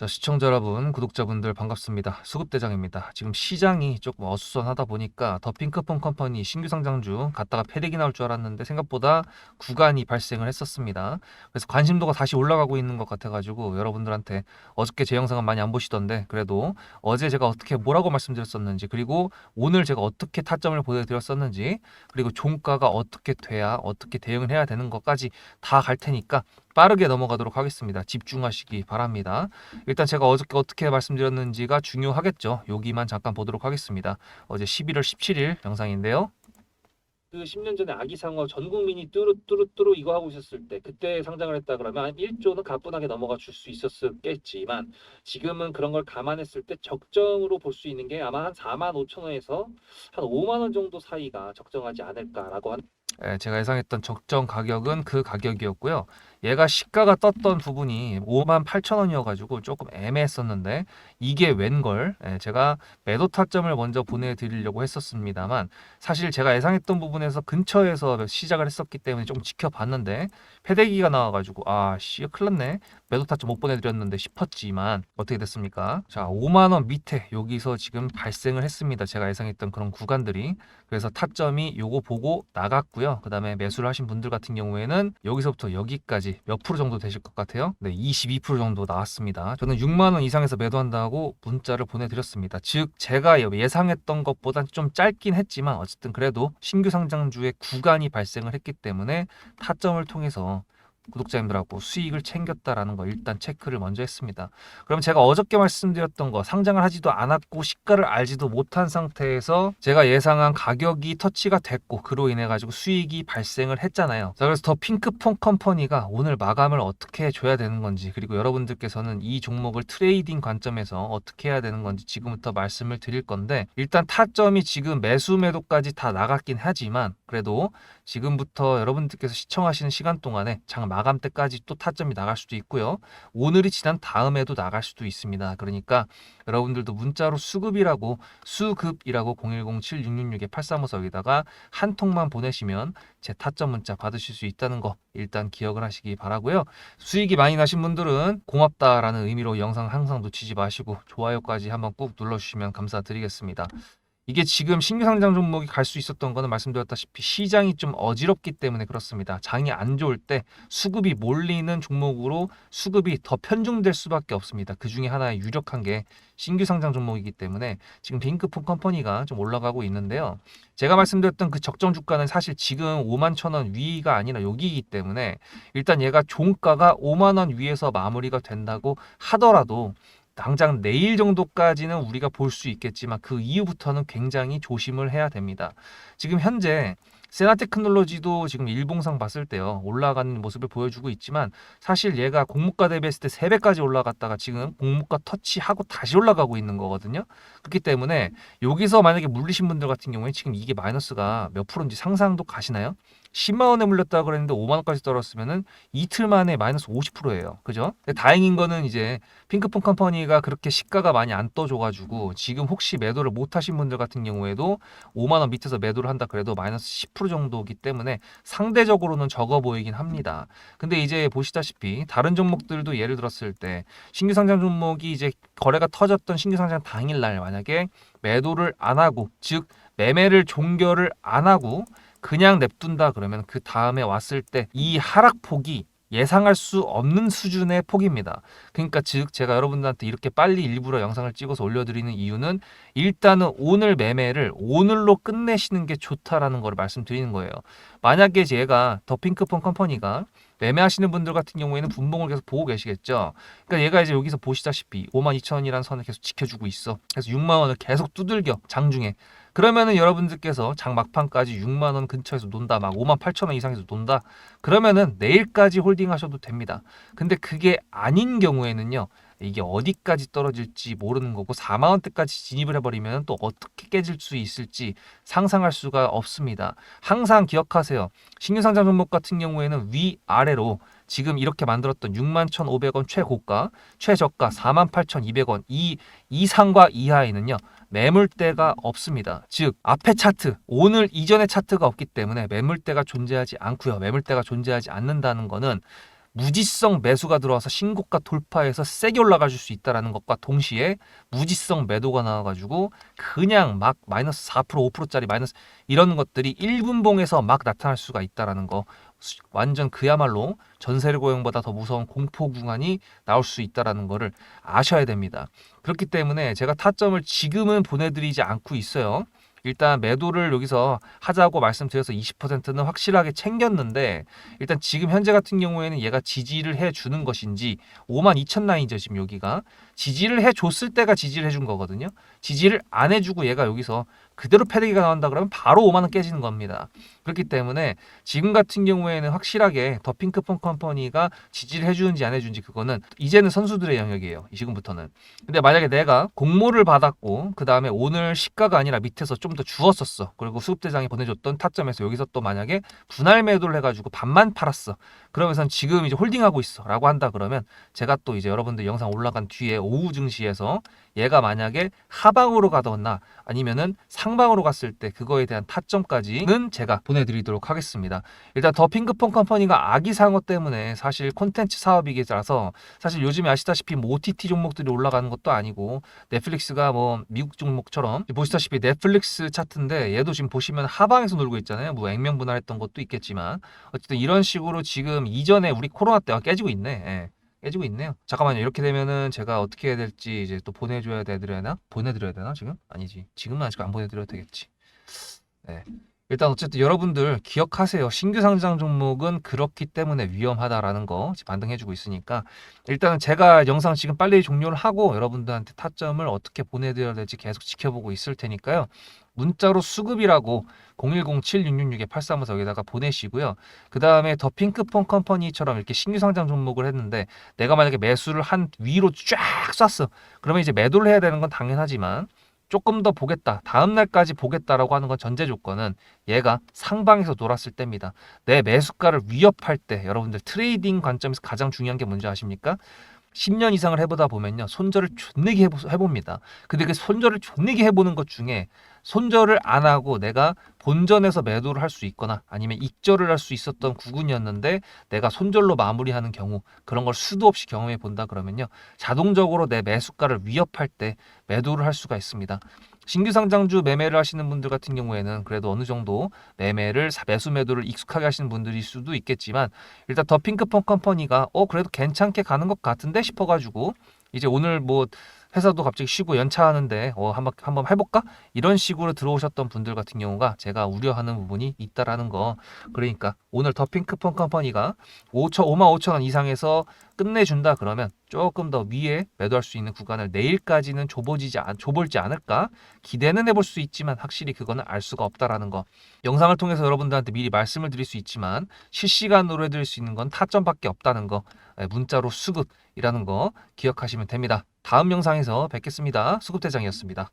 자, 시청자 여러분, 구독자분들 반갑습니다. 수급대장입니다. 지금 시장이 조금 어수선하다 보니까 더 핑크폰 컴퍼니 신규 상장주 갔다가 패닉이 나올 줄 알았는데 생각보다 구간이 발생을 했었습니다. 그래서 관심도가 다시 올라가고 있는 것 같아가지고 여러분들한테 어저께 제 영상은 많이 안 보시던데 그래도 어제 제가 어떻게 뭐라고 말씀드렸었는지 그리고 오늘 제가 어떻게 타점을 보여드렸었는지 그리고 종가가 어떻게 돼야 어떻게 대응을 해야 되는 것까지 다 갈 테니까 빠르게 넘어가도록 하겠습니다. 집중하시기 바랍니다. 일단 제가 어저께 어떻게 말씀드렸는지가 중요하겠죠. 여기만 잠깐 보도록 하겠습니다. 어제 11월 17일 영상인데요. 그 10년 전에 아기상어 전 국민이 뚜루뚜루뚜루 이거 하고 있었을 때 그때 상장을 했다 그러면 한 1조는 가뿐하게 넘어가 줄 수 있었겠지만 지금은 그런 걸 감안했을 때 적정으로 볼 수 있는 게 아마 한 4만 5천 원에서 한 5만 원 정도 사이가 적정하지 않을까라고 한 예, 제가 예상했던 적정 가격은 그 가격이었고요. 얘가 시가가 떴던 부분이 5만 8천 원이어가지고 조금 애매했었는데 이게 웬걸 예, 제가 매도 타점을 먼저 보내드리려고 했었습니다만 사실 제가 예상했던 부분에서 근처에서 시작을 했었기 때문에 좀 지켜봤는데 패대기가 나와가지고 아씨 큰일 났네 매도 타점 못 보내드렸는데 싶었지만 어떻게 됐습니까? 자 5만 원 밑에 여기서 지금 발생을 했습니다. 제가 예상했던 그런 구간들이 그래서 타점이 요거 보고 나갔고요. 그 다음에 매수를 하신 분들 같은 경우에는 여기서부터 여기까지 몇 프로 정도 되실 것 같아요? 네, 22% 정도 나왔습니다. 저는 6만 원 이상에서 매도한다고 문자를 보내드렸습니다. 즉 제가 예상했던 것보단 좀 짧긴 했지만 어쨌든 그래도 신규 상장주의 구간이 발생을 했기 때문에 타점을 통해서 구독자님들하고 수익을 챙겼다라는 거 일단 체크를 먼저 했습니다. 그럼 제가 어저께 말씀드렸던 거 상장을 하지도 않았고 시가를 알지도 못한 상태에서 제가 예상한 가격이 터치가 됐고 그로 인해 가지고 수익이 발생을 했잖아요. 자 그래서 더 핑크폰 컴퍼니가 오늘 마감을 어떻게 해줘야 되는 건지 그리고 여러분들께서는 이 종목을 트레이딩 관점에서 어떻게 해야 되는 건지 지금부터 말씀을 드릴 건데 일단 타점이 지금 매수 매도까지 다 나갔긴 하지만 그래도 지금부터 여러분들께서 시청하시는 시간 동안에 장마 감 때까지 또 타점이 나갈 수도 있고요. 오늘이 지난 다음에도 나갈 수도 있습니다. 그러니까 여러분들도 문자로 수급이라고 수급이라고 010-7666-8354 여기다가 한 통만 보내시면 제 타점 문자 받으실 수 있다는 거 일단 기억을 하시기 바라고요. 수익이 많이 나신 분들은 고맙다라는 의미로 영상 항상 놓치지 마시고 좋아요까지 한번 꾹 눌러주시면 감사드리겠습니다. 이게 지금 신규 상장 종목이 갈 수 있었던 거는 말씀드렸다시피 시장이 좀 어지럽기 때문에 그렇습니다. 장이 안 좋을 때 수급이 몰리는 종목으로 수급이 더 편중될 수밖에 없습니다. 그 중에 하나의 유력한 게 신규 상장 종목이기 때문에 지금 핑크폰 컴퍼니가 좀 올라가고 있는데요. 제가 말씀드렸던 그 적정 주가는 사실 지금 5만 천 원 위가 아니라 여기이기 때문에 일단 얘가 종가가 5만 원 위에서 마무리가 된다고 하더라도 당장 내일 정도까지는 우리가 볼 수 있겠지만 그 이후부터는 굉장히 조심을 해야 됩니다. 지금 현재 세나 테크놀로지도 지금 일봉상 봤을 때요 올라가는 모습을 보여주고 있지만 사실 얘가 공모가 대비했을 때 3배까지 올라갔다가 지금 공모가 터치하고 다시 올라가고 있는 거거든요 그렇기 때문에 여기서 만약에 물리신 분들 같은 경우에 지금 이게 마이너스가 몇 프로인지 상상도 가시나요? 10만 원에 물렸다 그랬는데 5만 원까지 떨었으면은 이틀 만에 마이너스 50%예요. 그죠? 다행인 거는 이제 핑크폰 컴퍼니가 그렇게 시가가 많이 안 떠줘 가지고 지금 혹시 매도를 못 하신 분들 같은 경우에도 5만 원 밑에서 매도를 한다 그래도 마이너스 10% 정도기 때문에 상대적으로는 적어 보이긴 합니다. 근데 이제 보시다시피 다른 종목들도 예를 들었을 때 신규 상장 종목이 이제 거래가 터졌던 신규 상장 당일 날 만약에 매도를 안 하고 즉 매매를 종결을 안 하고 그냥 냅둔다 그러면 그 다음에 왔을 때 이 하락폭이 예상할 수 없는 수준의 폭입니다. 그러니까 즉 제가 여러분들한테 이렇게 빨리 일부러 영상을 찍어서 올려드리는 이유는 일단은 오늘 매매를 오늘로 끝내시는 게 좋다라는 걸 말씀드리는 거예요. 만약에 제가 더 핑크폰 컴퍼니가 매매하시는 분들 같은 경우에는 분봉을 계속 보고 계시겠죠. 그러니까 얘가 이제 여기서 보시다시피 5만 2천 원이라는 선을 계속 지켜주고 있어. 그래서 6만 원을 계속 두들겨 장중에. 그러면은 여러분들께서 장 막판까지 6만 원 근처에서 논다, 막 5만 8천 원 이상에서 논다. 그러면은 내일까지 홀딩하셔도 됩니다. 근데 그게 아닌 경우에는요. 이게 어디까지 떨어질지 모르는 거고 4만 원대까지 진입을 해버리면 또 어떻게 깨질 수 있을지 상상할 수가 없습니다. 항상 기억하세요. 신규 상장 종목 같은 경우에는 위 아래로 지금 이렇게 만들었던 61,500원 최고가, 최저가 48,200원 이 이상과 이하에는요. 매물대가 없습니다. 즉 앞에 차트, 오늘 이전의 차트가 없기 때문에 매물대가 존재하지 않고요. 매물대가 존재하지 않는다는 거는 무지성 매수가 들어와서 신고가 돌파해서 세게 올라갈 수 있다라는 것과 동시에 무지성 매도가 나와가지고 그냥 막 마이너스 4% 5%짜리 마이너스 이런 것들이 1분봉에서 막 나타날 수가 있다라는 거 수- 완전 그야말로 전세를 고용보다 더 무서운 공포 구간이 나올 수 있다라는 거를 아셔야 됩니다. 그렇기 때문에 제가 타점을 지금은 보내드리지 않고 있어요. 일단 매도를 여기서 하자고 말씀드려서 20%는 확실하게 챙겼는데 일단 지금 현재 같은 경우에는 얘가 지지를 해 주는 것인지 5만 2천 라인이죠 지금 여기가. 지지를 해 줬을 때가 지지를 해준 거거든요. 지지를 안 해주고 얘가 여기서 그대로 패대기가 나온다 그러면 바로 5만 원 깨지는 겁니다. 그렇기 때문에 지금 같은 경우에는 확실하게 더 핑크폰 컴퍼니가 지지를 해주는지 안 해주는지 그거는 이제는 선수들의 영역이에요 지금부터는. 근데 만약에 내가 공모를 받았고 그 다음에 오늘 시가가 아니라 밑에서 좀 더 주었었어. 그리고 수급대장이 보내줬던 타점에서 여기서 또 만약에 분할 매도를 해가지고 반만 팔았어. 그러면서 지금 이제 홀딩하고 있어 라고 한다 그러면 제가 또 이제 여러분들 영상 올라간 뒤에 오후 증시에서 얘가 만약에 하방으로 가거나 아니면은 상 방으로 갔을 때 그거에 대한 타점까지는 제가 보내드리도록 하겠습니다. 일단 더 핑크폰 컴퍼니가 아기 상어 때문에 사실 콘텐츠 사업이기라서 사실 요즘에 아시다시피 뭐 OTT 종목들이 올라가는 것도 아니고 넷플릭스가 뭐 미국 종목처럼 보시다시피 넷플릭스 차트인데 얘도 지금 보시면 하방에서 놀고 있잖아요. 뭐 액면 분할했던 것도 있겠지만 어쨌든 이런 식으로 지금 이전에 우리 코로나 때가 깨지고 있네. 예. 깨지고 있네요. 잠깐만요. 이렇게 되면은 제가 어떻게 해야 될지 이제 또 보내줘야 되나? 보내드려야 되나 지금? 아니지. 지금은 아직 안 보내드려도 되겠지. 네. 일단 어쨌든 여러분들 기억하세요. 신규 상장 종목은 그렇기 때문에 위험하다라는 거 반등해주고 있으니까 일단은 제가 영상 지금 빨리 종료를 하고 여러분들한테 타점을 어떻게 보내드려야 될지 계속 지켜보고 있을 테니까요. 문자로 수급이라고 010-7666-8354 여기다가 보내시고요. 그 다음에 더 핑크폰 컴퍼니처럼 이렇게 신규 상장 종목을 했는데 내가 만약에 매수를 한 위로 쫙 쐈어. 그러면 이제 매도를 해야 되는 건 당연하지만 조금 더 보겠다. 다음 날까지 보겠다라고 하는 건 전제 조건은 얘가 상방에서 놀았을 때입니다. 내 매수가를 위협할 때 여러분들 트레이딩 관점에서 가장 중요한 게 뭔지 아십니까? 10년 이상을 해보다 보면요. 손절을 존내게 해봅니다. 근데 그 손절을 존내게 해보는 것 중에 손절을 안 하고 내가 본전에서 매도를 할 수 있거나 아니면 익절을 할 수 있었던 구군이었는데 내가 손절로 마무리하는 경우 그런 걸 수도 없이 경험해 본다 그러면요. 자동적으로 내 매수가를 위협할 때 매도를 할 수가 있습니다. 신규 상장주 매매를 하시는 분들 같은 경우에는 그래도 어느 정도 매매를 사- 매수 매도를 익숙하게 하시는 분들일 수도 있겠지만 일단 더 핑크폰 컴퍼니가 어 그래도 괜찮게 가는 것 같은데 싶어가지고 이제 오늘 뭐 회사도 갑자기 쉬고 연차하는데 어 한번 한번 해볼까? 이런 식으로 들어오셨던 분들 같은 경우가 제가 우려하는 부분이 있다라는 거. 그러니까 오늘 더 핑크폰 컴퍼니가 5천 5만 5천 원 이상에서 끝내준다 그러면 조금 더 위에 매도할 수 있는 구간을 내일까지는 좁아지지 않, 좁을지 않을까? 기대는 해볼 수 있지만 확실히 그거는 알 수가 없다라는 거. 영상을 통해서 여러분들한테 미리 말씀을 드릴 수 있지만 실시간으로 해드릴 수 있는 건 타점밖에 없다는 거. 예, 문자로 수급이라는 거 기억하시면 됩니다. 다음 영상에서 뵙겠습니다. 수급대장이었습니다.